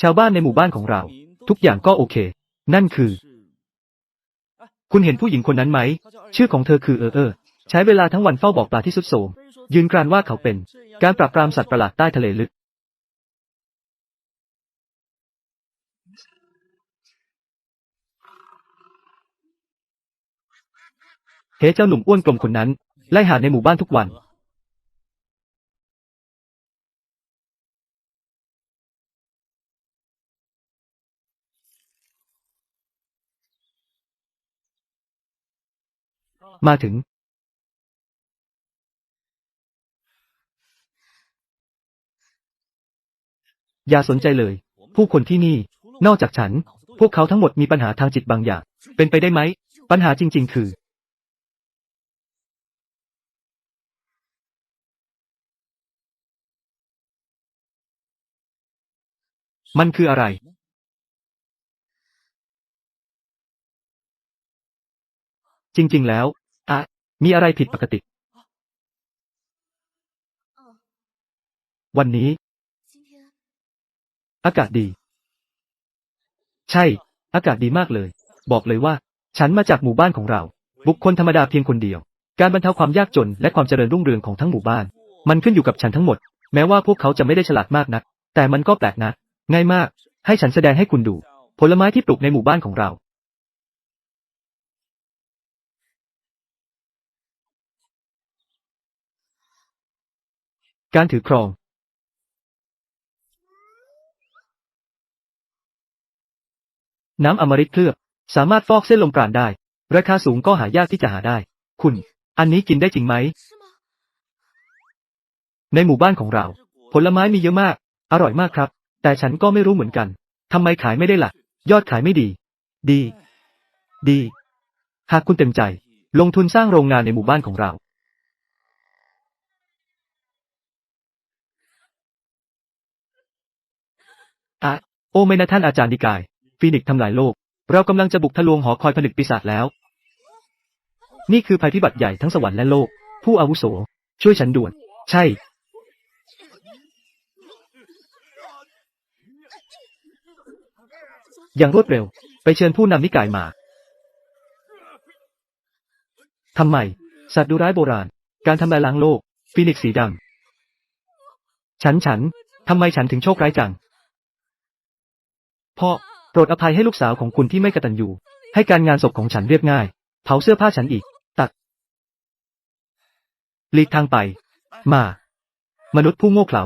ชาวบ้านในหมู่บ้านของเรา ทุกอย่างก็โอเค นั่นคือ คุณเห็นผู้หญิงคนนั้นไหม ชื่อของเธอคือเออเออ ใช้เวลาทั้งวันเฝ้าบอกปลาที่สุดโทรมยืนกรานว่าเขาเป็น การปราบปรามสัตว์ประหลาดใต้ทะเลลึก เฮ้เจ้าหนุ่มอ้วนกลมคนนั้น ไล่หาในหมู่บ้านทุกวัน มาถึงอย่าสนใจเลย ผู้คนที่นี่ นอกจากฉัน พวกเขาทั้งหมดมีปัญหาทางจิตบางอย่าง เป็นไปได้ไหม ปัญหาจริง ๆ คือ มันคืออะไร จริง ๆ แล้ว มีอะไรผิดปกติ วันนี้ อากาศดี ใช่ อากาศดีมากเลย บอกเลยว่า ฉันมาจากหมู่บ้านของเรา บุคคลธรรมดาเพียงคนเดียว การบรรเทาความยากจนและความเจริญรุ่งเรืองของทั้งหมู่บ้าน มันขึ้นอยู่กับฉันทั้งหมด แม้ว่าพวกเขาจะไม่ได้ฉลาดมากนัก แต่มันก็แปลกนะ ง่ายมาก ให้ฉันแสดงให้คุณดู ผลไม้ที่ปลูกในหมู่บ้านของเรา การถือครอง น้ำอมฤตเคลือบ สามารถฟอกเส้นลมปราณได้ ราคาสูงก็หายากที่จะหาได้ คุณ อันนี้กินได้จริงไหม ในหมู่บ้านของเรา ผลไม้มีเยอะมาก อร่อยมากครับ แต่ฉันก็ไม่รู้เหมือนกัน ทำไมขายไม่ได้ล่ะ ยอดขายไม่ดี ดี ดี หากคุณเต็มใจ ลงทุนสร้างโรงงานในหมู่บ้านของเรา อะ โอไม่นะท่านอาจารย์ดิกาย ฟีนิกซ์ทำลายโลก เรากำลังจะบุกทะลวงหอคอยผนึกปีศาจแล้ว นี่คือภัยพิบัติใหญ่ทั้งสวรรค์และโลก ผู้อาวุโส ช่วยฉันด่วน ใช่ อย่างรวดเร็ว ไปเชิญผู้นำนิกายมา ทำไม สัตว์ดุร้ายโบราณ การทำลายล้างโลก ฟีนิกซ์สีดำ ฉันฉัน ทำไมฉันถึงโชคร้ายจัง พ่อ โปรดอภัยให้ลูกสาวของคุณที่ไม่กระตัญญูให้การงานศพของฉันเรียบง่าย เผาเสื้อผ้าฉันอีก ตัดหลีกทางไป มา มนุษย์ผู้โง่เขลา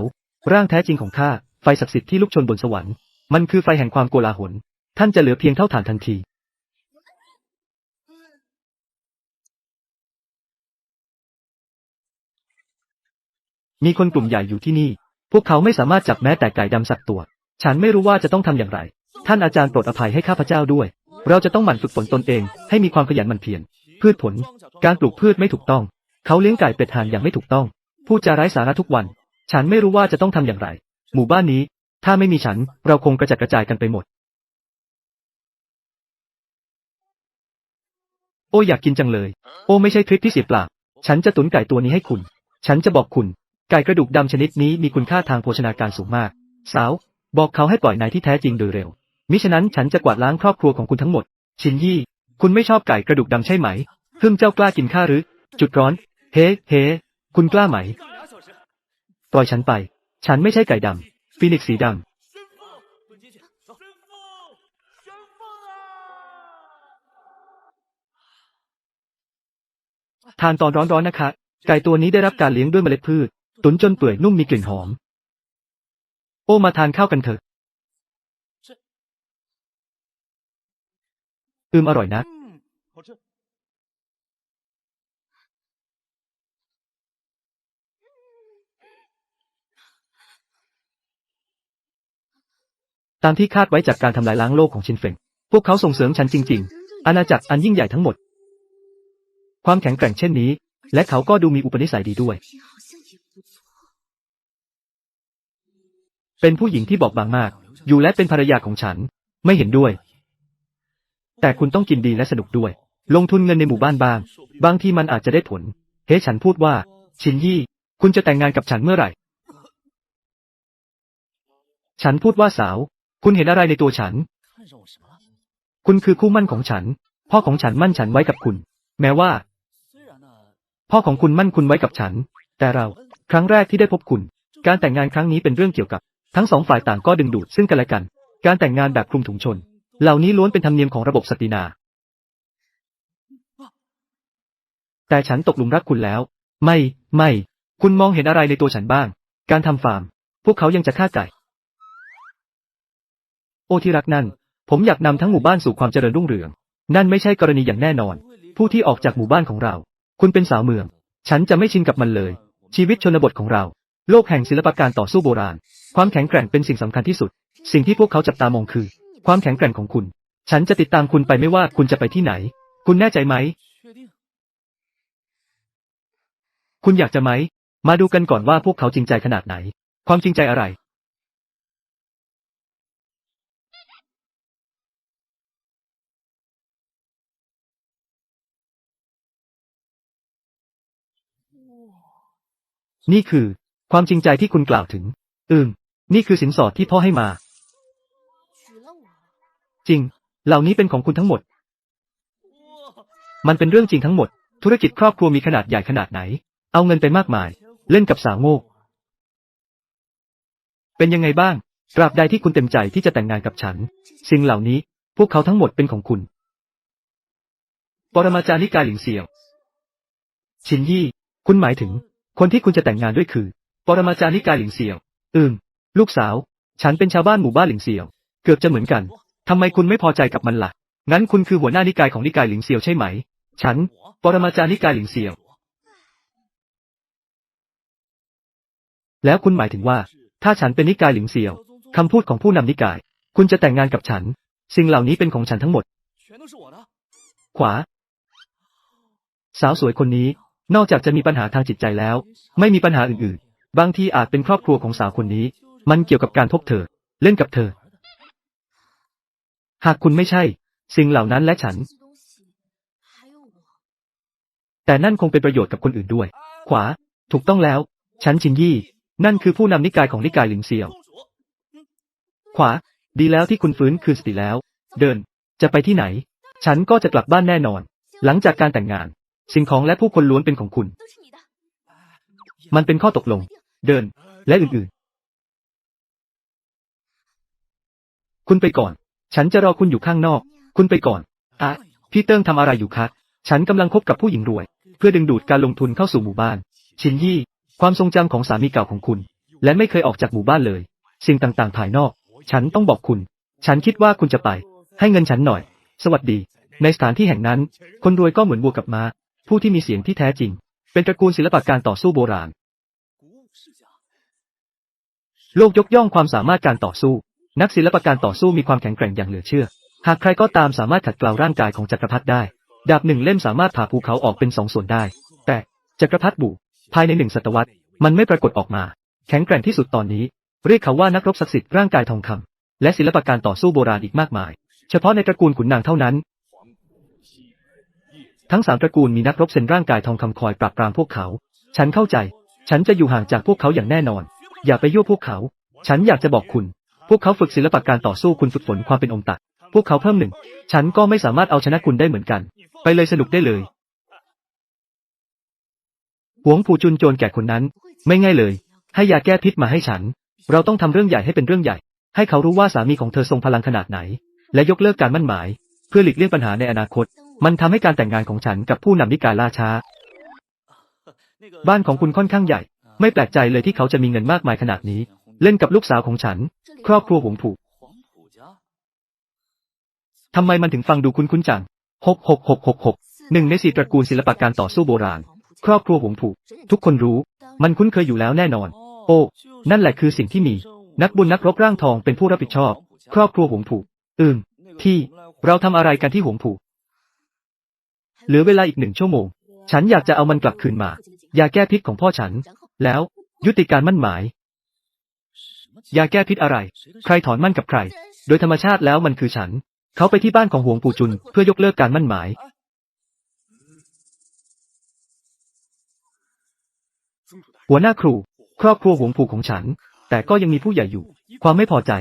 ร่างแท้จริงของข้า ไฟศักดิ์สิทธิ์ที่ลุกชนบนสวรรค์ มันคือไฟแห่งความโกลาหล ท่านจะเหลือเพียงเท่าฐานทันที มีคนกลุ่มใหญ่อยู่ที่นี่ พวกเขาไม่สามารถจับแม้แต่ไก่ดำสักตัว ฉันไม่รู้ว่าจะต้องทำอย่างไร ท่านอาจารย์โปรดอภัยให้ข้าพเจ้าด้วย เราจะต้องหมั่นฝึกฝนตนเอง ให้มีความขยันหมั่นเพียร พืชผล การปลูกพืชไม่ถูกต้อง เขาเลี้ยงไก่เป็ดห่านอย่างไม่ถูกต้อง พูดจาไร้สาระทุกวัน ฉันไม่รู้ว่าจะต้องทำอย่างไร หมู่บ้านนี้ ถ้าไม่มีฉัน เราคงกระจัดกระจายกันไปหมด โอ้อยากกินจังเลย โอ้ไม่ใช่ทริปที่เสียเปล่า ฉันจะตุนไก่ตัวนี้ให้คุณ ฉันจะบอกคุณ ไก่กระดูกดำชนิดนี้มีคุณค่าทางโภชนาการสูงมาก สาว บอกเขาให้ปล่อยนายที่แท้จริงโดยเร็ว มิฉะนั้นฉันจะกวาดล้างครอบครัวของคุณทั้งหมด ชินยี่ คุณไม่ชอบไก่กระดูกดำใช่ไหมฮึมเจ้ากล้ากินข้าหรือ จุดร้อน เฮ้เฮ้คุณกล้าไหม ปล่อยฉันไป ฉันไม่ใช่ไก่ดำฟีนิกซ์สีดำทานตอนร้อนๆนะคะ ไก่ตัวนี้ได้รับการเลี้ยงด้วยเมล็ดพืช ตุ๋นจนเปื่อยนุ่มมีกลิ่นหอม โอ้มาทานข้าวกันเถอะ อืม อร่อยนะตามที่คาดไว้จากการทำลายล้างโลกของชินเฟง พวกเขาส่งเสริมฉันจริง ๆ อาณาจักรอันยิ่งใหญ่ทั้งหมด ความแข็งแกร่งเช่นนี้ และเขาก็ดูมีอุปนิสัยดีด้วย เป็นผู้หญิงที่บอกบางมาก อยู่และเป็นภรรยาของฉัน ไม่เห็นด้วย แต่คุณต้องกินดีและสนุกด้วย ลงทุนเงินในหมู่บ้านบาง บางที่มันอาจจะได้ผล เฮ้ฉันพูดว่า ชินยี่ คุณจะแต่งงานกับฉันเมื่อไหร่ ฉันพูดว่าสาว คุณเห็นอะไรในตัวฉัน คุณคือคู่มั่นของฉัน พ่อของฉันมั่นฉันไว้กับคุณ แม้ว่า พ่อของคุณมั่นคุณไว้กับฉัน แต่เรา ครั้งแรกที่ได้พบคุณ การแต่งงานครั้งนี้เป็นเรื่องเกี่ยวกับ ทั้งสองฝ่ายต่างก็ดึงดูดซึ่งกันและกัน การแต่งงานแบบคลุมถุงชน เหล่านี้ล้วนเป็นธรรมเนียมของระบบสตรีนา แต่ฉันตกหลุมรักคุณแล้ว ไม่ ไม่ คุณมองเห็นอะไรในตัวฉันบ้าง การทำฟาร์ม พวกเขายังจะฆ่าไก่ โอที่รักนั่น ผมอยากนำทั้งหมู่บ้านสู่ความเจริญรุ่งเรือง นั่นไม่ใช่กรณีอย่างแน่นอน ผู้ที่ออกจากหมู่บ้านของเรา คุณเป็นสาวเมือง ฉันจะไม่ชินกับมันเลย ชีวิตชนบทของเรา โลกแห่งศิลปะการต่อสู้โบราณ ความแข็งแกร่งเป็นสิ่งสำคัญที่สุด สิ่งที่พวกเขาจับตามองคือ ความแข็งแกร่งของคุณ ฉันจะติดตามคุณไปไม่ว่าคุณจะไปที่ไหน คุณแน่ใจไหม คุณอยากจะไหม มาดูกันก่อนว่าพวกเขาจริงใจขนาดไหน ความจริงใจอะไร นี่คือ ความจริงใจที่คุณกล่าวถึง อืม นี่คือสินสอดที่พ่อให้มา จริง เหล่านี้เป็นของคุณทั้งหมด哇，มันเป็นเรื่องจริงทั้งหมด ธุรกิจครอบครัวมีขนาดใหญ่ขนาดไหน เอาเงินไปมากมาย เล่นกับสาวโง่ เป็นยังไงบ้าง ตราบใดที่คุณเต็มใจที่จะแต่งงานกับฉัน สิ่งเหล่านี้ พวกเขาทั้งหมดเป็นของคุณ ปรมาจารย์นิกายหลิงเซียว ชินยี่ คุณหมายถึง คนที่คุณจะแต่งงานด้วยคือ ปรมาจารย์นิกายหลิงเซียว อืม ลูกสาว ฉันเป็นชาวบ้านหมู่บ้านหลิงเซียว เกือบจะเหมือนกัน ทำไมคุณไม่พอใจกับมันละ่ะ งั้นคุณคือหัวหน้านิกายของนิกายหลิงเซียวใช่ไหม ฉัน ปรมาจารย์นิกายหลิงเซียว แล้วคุณหมายถึงว่า ถ้าฉันเป็นนิกายหลิงเซียวคำพูดของผู้นำนิกาย คุณจะแต่งงานกับฉัน สิ่งเหล่านี้เป็นของฉันทั้งหมด ขวา สาวสวยคนนี้ นอกจากจะมีปัญหาทางจิตใจแล้ว ไม่มีปัญหาอื่นๆ บางทีอาจเป็นครอบครัวของสาวคนนี้ มันเกี่ยวกับการพบเธอ เล่นกับเธอ หากคุณไม่ใช่ สิ่งเหล่านั้นและฉัน แต่นั่นคงเป็นประโยชน์กับคนอื่นด้วย ขวา ถูกต้องแล้ว ฉันชินยี่ นั่นคือผู้นำนิกายของนิกายหลิงเซียว ขวา ดีแล้วที่คุณฟื้นคืนสติแล้ว เดิน จะไปที่ไหน ฉันก็จะกลับบ้านแน่นอน หลังจากการแต่งงาน สิ่งของและผู้คนล้วนเป็นของคุณ มันเป็นข้อตกลง เดิน และอื่นๆ คุณไปก่อน ฉันจะรอคุณอยู่ข้างนอก คุณไปก่อนอะพี่เติ้งทำอะไรอยู่คะฉันกำลังคบกับผู้หญิงรวย เพื่อดึงดูดการลงทุนเข้าสู่หมู่บ้าน ชินยี่ ความทรงจำของสามีเก่าของคุณ และไม่เคยออกจากหมู่บ้านเลย สิ่งต่างๆ ภายนอก ฉันต้องบอกคุณ ฉันคิดว่าคุณจะไป ให้เงินฉันหน่อย สวัสดี ในสถานที่แห่งนั้น คนรวยก็เหมือนวัวกับมา้า ผู้ที่มีเสียงที่แท้จริง เป็นตระกูลศิลปะการต่อสู้โบราณ โลกยกย่องความสามารถการต่อสู้ นักศิลปการต่อสู้มีความแข็งแกร่งอย่างเหลือเชื่อ หากใครก็ตามสามารถขัดเกลาร่างกายของจักรพรรดิได้ ดาบหนึ่งเล่มสามารถผ่าภูเขาออกเป็นสองส่วนได้ แต่จักรพรรดิบุภายในหนึ่งศตวรรษ มันไม่ปรากฏออกมา แข็งแกร่งที่สุดตอนนี้ เรียกเขาว่านักรบศักดิ์สิทธิ์ร่างกายทองคำและศิลปการต่อสู้โบราณอีกมากมาย เฉพาะในตระกูลขุนนางเท่านั้น ทั้งสามตระกูลมีนักรบเซนร่างกายทองคำคอยปราบปรามพวกเขา ฉันเข้าใจ ฉันจะอยู่ห่างจากพวกเขาอย่างแน่นอน อย่าไปยั่วพวกเขา ฉันอยากจะบอกคุณ พวกเขาฝึกศิลปะการต่อสู้คุณฝึกฝนความเป็นองค์ตัก พวกเขาเพิ่มหนึ่ง ฉันก็ไม่สามารถเอาชนะคุณได้เหมือนกัน ไปเลยสนุกได้เลยหวงผูจุนโจรแก่คนนั้น ไม่ง่ายเลย ให้ยาแก้พิษมาให้ฉัน เราต้องทำเรื่องใหญ่ให้เป็นเรื่องใหญ่ ให้เขารู้ว่าสามีของเธอทรงพลังขนาดไหน และยกเลิกการมั่นหมาย เพื่อหลีกเลี่ยงปัญหาในอนาคต มันทำให้การแต่งงานของฉันกับผู้นำนิกายล่าช้า บ้านของคุณค่อนข้างใหญ่ ไม่แปลกใจเลยที่เขาจะมีเงินมากมายขนาดนี้ เล่นกับลูกสาวของฉัน ครอบครัวหวงผูทำไมมันถึงฟังดูคุ้นๆจังหกหกหกหกหกหนึ่งในสี่ตระกูลศิลปะการต่อสู้โบราณ ครอบครัวหวงผูทุกคนรู้ มันคุ้นเคยอยู่แล้วแน่นอน โอ้ นั่นแหละคือสิ่งที่มี นักบุญนักรบร่างทองเป็นผู้รับผิดชอบ ครอบครัวหวงผูอืม ที่ เราทำอะไรกันที่หวงผูเหลือเวลาอีกหนึ่งชั่วโมง ฉันอยากจะเอามันกลับคืนมา ยาแก้พิษของพ่อฉัน แล้ว ยุติการมั่นหมาย ยาแก้พิษอะไร ใครถอนมั่นกับใคร โดยธรรมชาติแล้วมันคือฉัน เขาไปที่บ้านของหวงปู่จุน เพื่อยกเลิกการมั่นหมาย หัวหน้าครู ครอบครัวหวงผู่ของฉัน แต่ก็ยังมีผู้ใหญ่อยู่ ความไม่พอใจ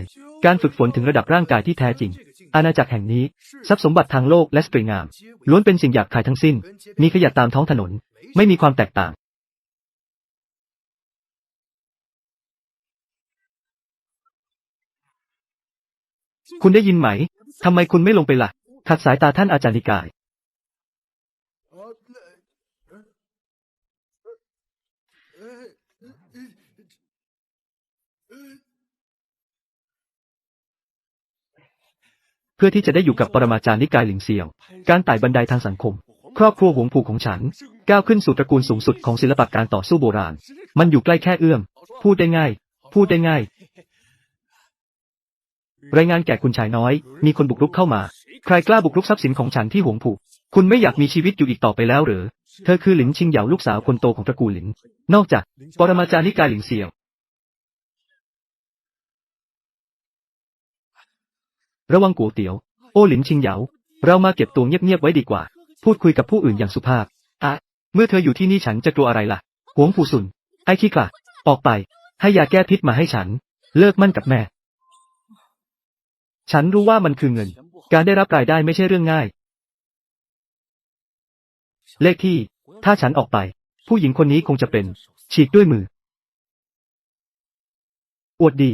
การฝึกฝนถึงระดับร่างกายที่แท้จริง อาณาจักรแห่งนี้ ทรัพย์สมบัติทางโลกและสตรีงาม ล้วนเป็นสิ่งหยาบคายทั้งสิ้น มีขยะตามท้องถนน ไม่มีความแตกต่าง คุณได้ยินไหม ทำไมคุณไม่ลงไปล่ะ ขัดสายตาท่านอาจารย์นิกาย เพื่อที่จะได้อยู่กับปรมาจารย์นิกายหลิงเซียว การไต่บันไดทางสังคม ครอบครัวหวงผูกของฉัน ก้าวขึ้นสู่ตระกูลสูงสุดของศิลปะการต่อสู้โบราณ มันอยู่ใกล้แค่เอื้อม พูดได้ง่าย พูดได้ง่าย รายงานแก่คุณชายน้อย มีคนบุกรุกเข้ามา ใครกล้าบุกรุกทรัพย์สินของฉันที่หวงผูก คุณไม่อยากมีชีวิตอยู่อีกต่อไปแล้วหรือ เธอคือหลินชิงเหยาลูกสาวคนโตของตระกูลหลิน นอกจาก ปรมาจารย์นิกายหลิงเซี่ยว ระวังกัวเตี๋ยว โอ้หลินชิงเหยา เรามาเก็บตัวเงียบๆไว้ดีกว่า พูดคุยกับผู้อื่นอย่างสุภาพอะเมื่อเธออยู่ที่นี่ฉันจะกลัวอะไรล่ะ หวงผู้สุน ไอ้ขี้ขลาดออกไป ให้ยาแก้พิษมาให้ฉัน เลิกมั่นกับแม่ ฉันรู้ว่ามันคือเงิน การได้รับรายได้ไม่ใช่เรื่องง่าย เลขที่ ถ้าฉันออกไป ผู้หญิงคนนี้คงจะเป็น ฉีกด้วยมือ อวดดี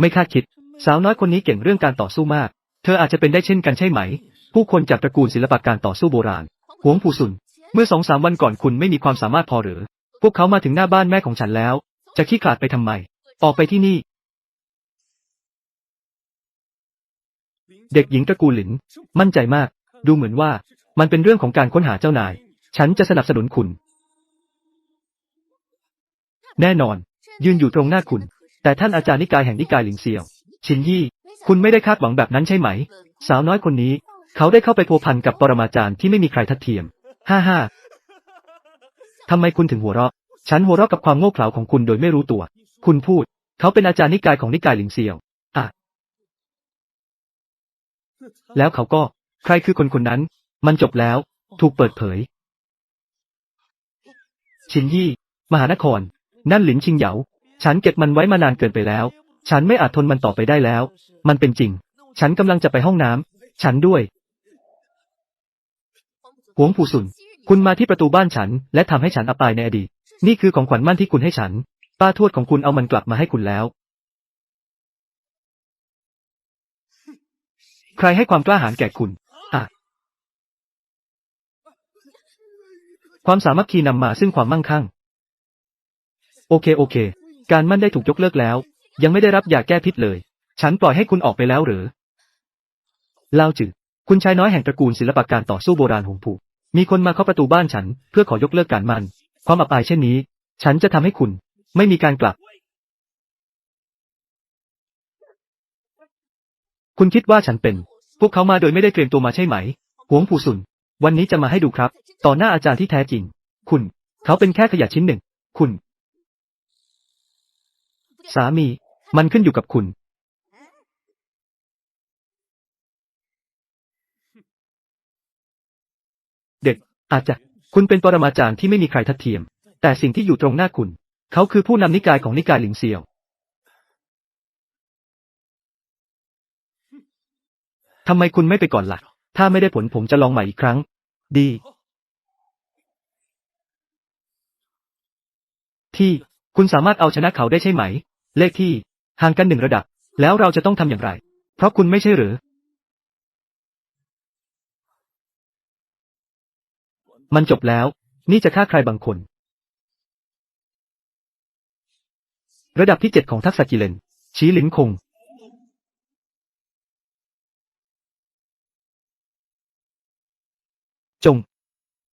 ไม่คาดคิด สาวน้อยคนนี้เก่งเรื่องการต่อสู้มาก เธออาจจะเป็นได้เช่นกันใช่ไหม ผู้คนจากตระกูลศิลปะการต่อสู้โบราณ หวงผู้สุน เมื่อสองสามวันก่อนคุณไม่มีความสามารถพอหรือ พวกเขามาถึงหน้าบ้านแม่ของฉันแล้ว จะขี้ขลาดไปทำไม ออกไปที่นี่ เด็กหญิงตระกูลหลิน มั่นใจมาก ดูเหมือนว่า มันเป็นเรื่องของการค้นหาเจ้านาย ฉันจะสนับสนุนคุณ แน่นอน ยืนอยู่ตรงหน้าคุณ แต่ท่านอาจารย์นิกายแห่งนิกายหลิงเซียว ชินยี่ คุณไม่ได้คาดหวังแบบนั้นใช่ไหม สาวน้อยคนนี้ เขาได้เข้าไปพัวพันกับปรมาจารย์ที่ไม่มีใครทัดเทียม ฮ่าฮ่าทำไมคุณถึงหัวเราะ ฉันหัวเราะกับความโง่เขลาของคุณโดยไม่รู้ตัว คุณพูด เขาเป็นอาจารย์นิกายของนิกายหลิงเซียว อะ แล้วเขาก็ ใครคือคนคนนั้น มันจบแล้ว ถูกเปิดเผย ชินยี่ มหานคร นั่นหลินชิงเหยา ฉันเก็บมันไว้มานานเกินไปแล้ว ฉันไม่อาจทนมันต่อไปได้แล้ว มันเป็นจริง ฉันกำลังจะไปห้องน้ำ ฉันด้วย หวงผู้สุน คุณมาที่ประตูบ้านฉัน และทำให้ฉันอับอายในอดีต นี่คือของขวัญมั่นที่คุณให้ฉัน ป้าทวดของคุณเอามันกลับมาให้คุณแล้ว ใครให้ความกล้าหาญแก่คุณอะความสามัคคีนำมาซึ่งความมั่งคั่ง โอเคโอเค การมั่นได้ถูกยกเลิกแล้ว ยังไม่ได้รับยาแก้พิษเลย ฉันปล่อยให้คุณออกไปแล้วหรือเล่าจือคุณชายน้อยแห่งตระกูลศิลปะการต่อสู้โบราณหงผู มีคนมาเคาะประตูบ้านฉัน เพื่อขอยกเลิกการมัน ความอับอายเช่นนี้ ฉันจะทำให้คุณ ไม่มีการกลับ คุณคิดว่าฉันเป็น พวกเขามาโดยไม่ได้เตรียมตัวมาใช่ไหม หวงผู้สุน วันนี้จะมาให้ดูครับ ต่อหน้าอาจารย์ที่แท้จริง คุณ เขาเป็นแค่ขยะชิ้นหนึ่ง คุณ สามี มันขึ้นอยู่กับคุณ เด็กอาจจะ คุณเป็นปรมาจารย์ที่ไม่มีใครทัดเทียม แต่สิ่งที่อยู่ตรงหน้าคุณ เขาคือผู้นำนิกายของนิกายหลิงเซียว ทำไมคุณไม่ไปก่อนล่ะ ถ้าไม่ได้ผลผมจะลองใหม่อีกครั้ง ดี ที่ คุณสามารถเอาชนะเขาได้ใช่ไหม เลขที่ ห่างกันหนึ่งระดับ แล้วเราจะต้องทำอย่างไร เพราะคุณไม่ใช่หรือ มันจบแล้ว นี่จะฆ่าใครบางคน ระดับที่เจ็ดของทักษะกิเลน ชี้หลินคง จง